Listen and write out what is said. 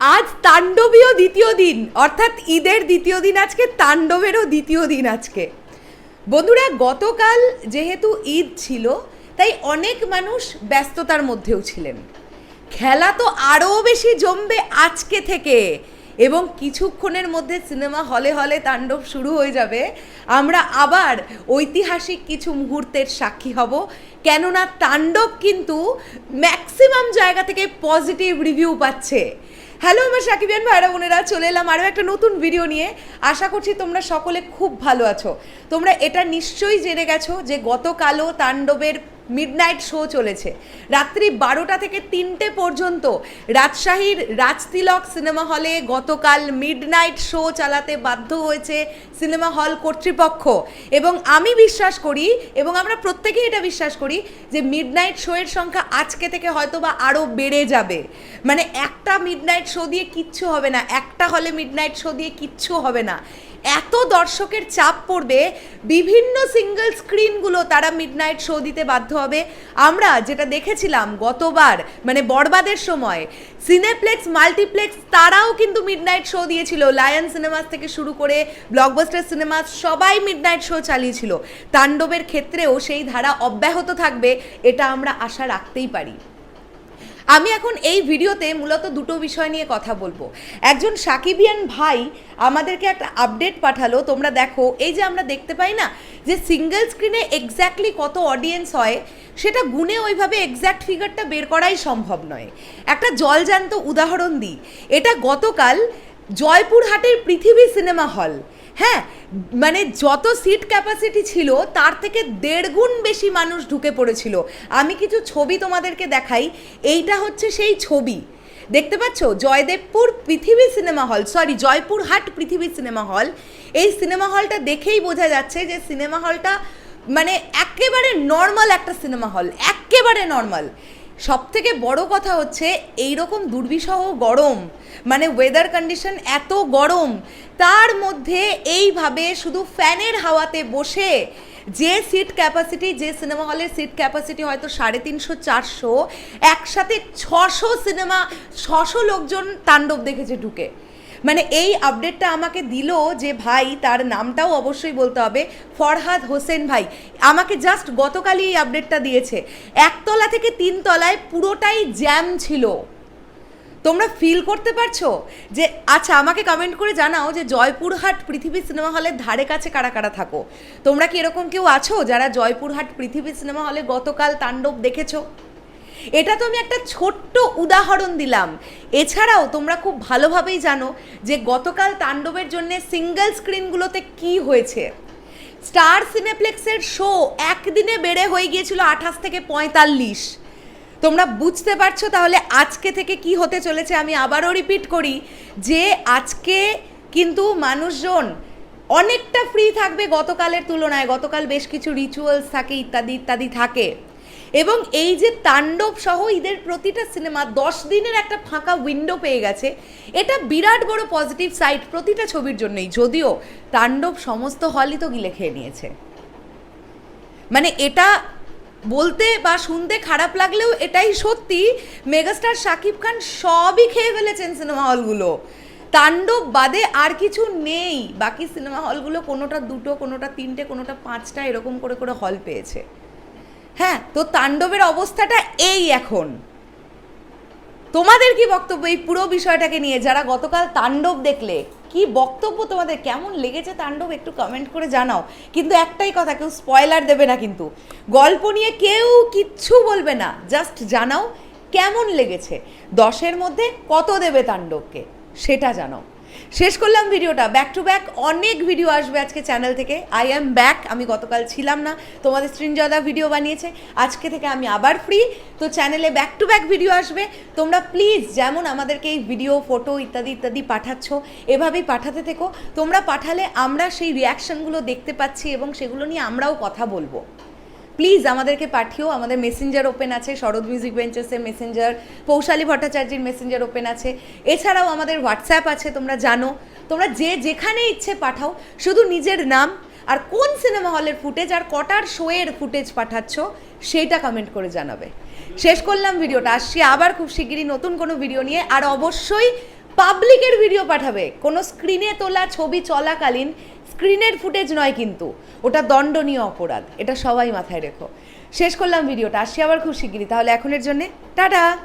আজ তাণ্ডবীয় দ্বিতীয় দিন, অর্থাৎ ঈদের দ্বিতীয় দিন আজকে, তাণ্ডবেরও দ্বিতীয় দিন আজকে। বন্ধুরা, গতকাল যেহেতু ঈদ ছিল, তাই অনেক মানুষ ব্যস্ততার মধ্যেও ছিলেন। খেলা তো আরও বেশি জমবে আজকে থেকে, এবং কিছুক্ষণের মধ্যে সিনেমা হলে হলে তাণ্ডব শুরু হয়ে যাবে। আমরা আবার ঐতিহাসিক কিছু মুহূর্তের সাক্ষী হব। কেননা তাণ্ডব কিন্তু ম্যাক্সিমাম জায়গা থেকে পজিটিভ রিভিউ পাচ্ছে। হ্যালো আমার সাকিবিয়ান ভাইরা, বোনেরা, চলে এলাম আরও একটা নতুন ভিডিও নিয়ে। আশা করছি তোমরা সকলে খুব ভালো আছো। তোমরা এটা নিশ্চয়ই জেনে গেছো যে গতকালও তাণ্ডবের মিডনাইট শো চলেছে। রাত্রি বারোটা থেকে তিনটে পর্যন্ত রাজশাহীর রাজতিলক সিনেমা হলে গতকাল মিডনাইট শো চালাতে বাধ্য হয়েছে সিনেমা হল কর্তৃপক্ষ। এবং আমি বিশ্বাস করি, এবং আমরা প্রত্যেকেই এটা বিশ্বাস করি, যে মিডনাইট শো এর সংখ্যা আজকে থেকে হয়তো বা আরও বেড়ে যাবে। মানে একটা মিডনাইট শো দিয়ে কিচ্ছু হবে না, একটা হলে মিডনাইট শো দিয়ে কিচ্ছু হবে না। এত দর্শকের চাপ পড়বে, বিভিন্ন সিঙ্গেল স্ক্রিনগুলো তারা মিডনাইট শো দিতে বাধ্য হবে। আমরা যেটা দেখেছিলাম গতবার মানে বরবাদের সময় সিনেপ্লেক্স মাল্টিপ্লেক্স তারাও কিন্তু মিডনাইট শো দিয়েছিল। লায়ন সিনেমাস থেকে শুরু করে ব্লকবাস্টার সিনেমাস সবাই মিডনাইট শো চালিয়েছিল। তাণ্ডবের ক্ষেত্রেও সেই ধারা অব্যাহত থাকবে, এটা আমরা আশা রাখতেই পারি। আমি এখন এই ভিডিওতে মূলত দুটো বিষয় নিয়ে কথা বলব। একজন সাকিবিয়ান ভাই আমাদেরকে একটা আপডেট পাঠালো। তোমরা দেখো, এই যে আমরা দেখতে পাই না, যে সিঙ্গেল স্ক্রিনে এক্স্যাক্টলি কত অডিয়েন্স হয়, সেটা গুণে ওইভাবে এক্স্যাক্ট ফিগারটা বের করাই সম্ভব নয়। একটা জলজান্ত উদাহরণ দিই। এটা গতকাল জয়পুরহাটের পৃথিবী সিনেমা হল হ্যাঁ মানে যত সিট ক্যাপাসিটি ছিল, তার থেকে দেড় গুণ বেশি মানুষ ঢুকে পড়েছিল। আমি কিছু ছবি তোমাদেরকে দেখাই। এইটা হচ্ছে সেই ছবি। দেখতে পাচ্ছ? জয়দেবপুর পৃথিবী সিনেমা হল সরি জয়পুরহাট পৃথিবী সিনেমা হল। এই সিনেমা হলটা দেখেই বোঝা যাচ্ছে যে সিনেমা হলটা মানে একেবারে নর্মাল একটা সিনেমা হল, একেবারে নর্মাল সব থেকে বড় কথা হচ্ছে এই রকম দুর্বিষহ গরম মানে ওয়েদার কন্ডিশন এত গরম তার মধ্যে এইভাবে শুধু ফ্যানের হাওয়াতে বসে যে সিট ক্যাপাসিটি, যে সিনেমা হলের সিট ক্যাপাসিটি হয়তো সাড়ে তিনশো, চারশো, একসাথে ছশো সিনেমা, ছশো লোকজন তাণ্ডব দেখেছে ঢুকে। মানে এই আপডেটটা আমাকে দিল যে ভাই, তার নামটাও অবশ্যই বলতে হবে, ফরহাদ হোসেন ভাই। আমাকে জাস্ট গতকালই এই আপডেটটা দিয়েছে। একতলা থেকে তিনতলায় পুরোটাই জ্যাম ছিল। তোমরা ফিল করতে পারছ? যে আচ্ছা আমাকে কমেন্ট করে জানাও যে, জয়পুরহাট পৃথিবী সিনেমা হলের ধারে কাছে কারা কারা থাকো? তোমরা কি এরকম কেউ আছো যারা জয়পুরহাট পৃথিবী সিনেমা হলে গতকাল তাণ্ডব দেখেছ? এটা তো আমি একটা ছোট্ট উদাহরণ দিলাম। এছাড়াও তোমরা খুব ভালোভাবেই জানো যে, গতকাল তাণ্ডবের জন্য সিঙ্গেল স্ক্রিনগুলোতে কি হয়েছে? স্টার সিনেপ্লেক্সের শো একদিনে বেড়ে হয়ে গিয়েছিল আঠাশ থেকে পঁয়তাল্লিশ। তোমরা বুঝতে পারছ তাহলে আজকে থেকে কি হতে চলেছে? আমি আবারও রিপিট করি যে আজকে কিন্তু মানুষজন অনেকটা ফ্রি থাকবে গতকালের তুলনায়। গতকাল বেশ কিছু রিচুয়ালস থাকে, ইত্যাদি ইত্যাদি থাকে। এবং এই যে তাণ্ডব সহ ঈদের প্রতিটা সিনেমা দশ দিনের একটা ফাঁকা উইন্ডো পেয়ে গেছে। এটা বিরাট বড় পজিটিভ সাইড প্রতিটা ছবির জন্যই। যদিও তাণ্ডব সমস্ত হলই তো গিলে খেয়ে নিয়েছে। মানে এটা বলতে বা শুনতে খারাপ লাগলেও এটাই সত্যি, মেগাস্টার শাকিব খান সবই খেয়ে ফেলেছেন সিনেমা হলগুলো। তাণ্ডব বাদে আর কিছু নেই, বাকি সিনেমা হলগুলো কোনোটা দুটো, কোনোটা তিনটে, কোনোটা পাঁচটা এরকম করে করে হল পেয়েছে। হ্যাঁ তো তাণ্ডবের অবস্থাটা এই এখন। তোমাদের কি বক্তব্য এই পুরো বিষয়টাকে নিয়ে? যারা গতকাল তাণ্ডব দেখলে, কি বক্তব্য তোমাদের? কেমন লেগেছে তাণ্ডব? একটু কমেন্ট করে জানাও। কিন্তু একটাই কথা, কেউ স্পয়লার দেবে না কিন্তু। গল্প নিয়ে কেউ কিচ্ছু বলবে না। জাস্ট জানাও কেমন লেগেছে। দশের মধ্যে কত দেবে তাণ্ডবকে? সেটা জানাও। শেষ করলাম ভিডিওটা। ব্যাক টু ব্যাক অনেক ভিডিও আসবে আজকে চ্যানেল থেকে। আই অ্যাম ব্যাক আমি গতকাল ছিলাম না। তোমাদের সৃঞ্জদা ভিডিও বানিয়েছে। আজকে থেকে আমি আবার ফ্রি তো চ্যানেলে ব্যাক টু ব্যাক ভিডিও আসবে। তোমরা প্লিজ যেমন আমাদেরকে এই ভিডিও ফটো ইত্যাদি ইত্যাদি পাঠাচ্ছ, এভাবেই পাঠাতে থেকো। তোমরা পাঠালে আমরা সেই রিয়াকশনগুলো দেখতে পাচ্ছি এবং সেগুলো নিয়ে আমরাও কথা বলব। প্লিজ আমাদেরকে পাঠিও। আমাদের মেসেঞ্জার ওপেন আছে শরৎ মিউজিক বেঞ্চেসের মেসেঞ্জার পৌশালী ভট্টাচার্যের মেসেঞ্জার ওপেন আছে। এছাড়াও আমাদের হোয়াটসঅ্যাপ আছে, তোমরা জানো। তোমরা যে যেখানে ইচ্ছে পাঠাও, শুধু নিজের নাম আর কোন সিনেমা হলের ফুটেজ আর কটার শোয়ের ফুটেজ পাঠাচ্ছ, সেইটা কমেন্ট করে জানাবে। শেষ করলাম ভিডিওটা। আসছি আবার খুব শিগগিরই নতুন কোনো ভিডিও নিয়ে। আর অবশ্যই পাবলিকের ভিডিও পাঠাবে। কোনো স্ক্রিনে তোলা, ছবি চলাকালীন স্ক্রিনের ফুটেজ নয় কিন্তু, ওটা দণ্ডনীয় অপরাধ, এটা সবাই মাথায় রেখো। শেষ করলাম ভিডিওটা, আসছি আবার খুব শিগগিরি তাহলে এখনের জন্যে, টাটা!